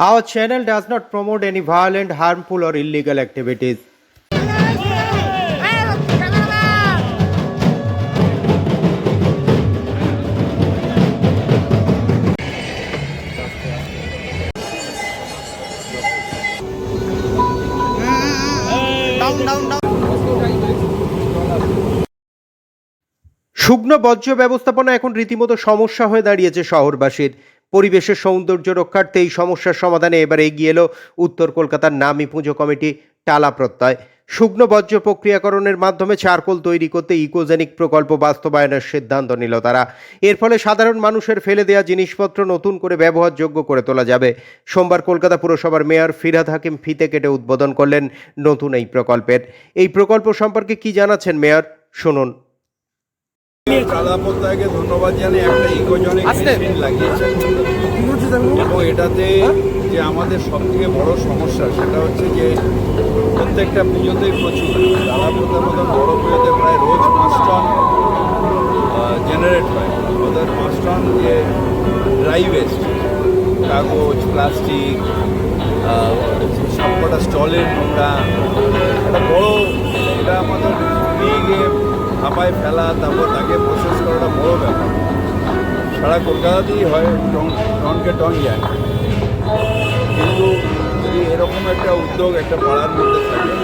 Our channel does not promote any violent, harmful, or illegal activities. শুকনো বর্জ্য ব্যবস্থাপনা এখন রীতিমতো সমস্যা হয়ে দাঁড়িয়েছে শহরবাসীর পরিবেশের সৌন্দর্য রক্ষার্থে এই সমস্যার সমাধানে এবার এগিয়ে এলো উত্তর কলকাতার নামি পুজো কমিটি টালা প্রত্যয়। শুকনো বর্জ্য প্রক্রিয়াকরণের মাধ্যমে চারকোল তৈরি করতে ইকোজেনিক প্রকল্প বাস্তবায়নের সিদ্ধান্ত নিল তারা। এর ফলে সাধারণ মানুষের ফেলে দেওয়া জিনিসপত্র নতুন করে ব্যবহারযোগ্য করে তোলা যাবে। সোমবার কলকাতা পুরসভার মেয়র ফিরাদ হাকিম ফিতে কেটে উদ্বোধন করলেন নতুন এই প্রকল্পের। এই প্রকল্প সম্পর্কে কি জানাচ্ছেন মেয়র? শুনুন। কালাপত্তাকে ধন্যবাদ জানিয়ে একটা ইকোজনিক মেশিন লাগিয়েছেন এবং এটাতে যে আমাদের সব থেকে বড় সমস্যা সেটা হচ্ছে যে প্রত্যেকটা পুজোতেই প্রচুর। কালাপত্তার মতন বড় পুজোতে প্রায় রোজ পাঁচ টন জেনারেট হয়। ওদের পাঁচ টন যে ড্রাই ওয়েস্ট কাগজ প্লাস্টিক সবকটা স্টলের নোংরা হাঁপায় ফেলা, তারপর তাকে প্রসেস করাটা বড় ব্যাপার। সারা কলকাতাতেই হয়, টন, টনকে টন যায়। কিন্তু যদি এরকম একটা উদ্যোগ একটা পাড়ার মধ্যে থাকে,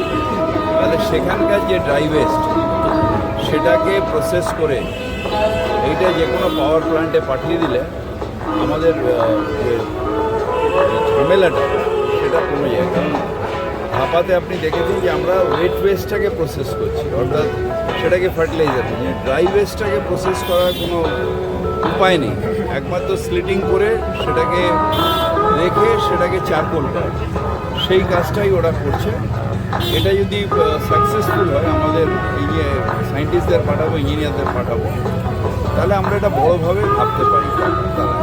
তাহলে সেখানকার যে ড্রাই ওয়েস্ট সেটাকে প্রসেস করে এইটা যে কোনো পাওয়ার প্ল্যান্টে পাঠিয়ে দিলে আমাদের ঝামেলাটা, সেটা কমে যায়। কারণ হাঁপাতে আপনি দেখেছেন যে আমরা ওয়েট ওয়েস্টটাকে প্রসেস করছি অর্থাৎ সেটাকে ফার্টিলাইজার ড্রাই ওয়েস্টটাকে প্রসেস করার কোনো উপায় নেই একমাত্র স্লিটিং করে সেটাকে রেখে সেটাকে চারকোল করা সেই কাজটাই ওরা করছে এটা যদি সাকসেসফুল হয় আমাদের এই যে সায়েন্টিস্টদের পাঠাবো ইঞ্জিনিয়ারদের পাঠাবো তাহলে আমরা এটা বড়োভাবে ভাবতে পারি তারা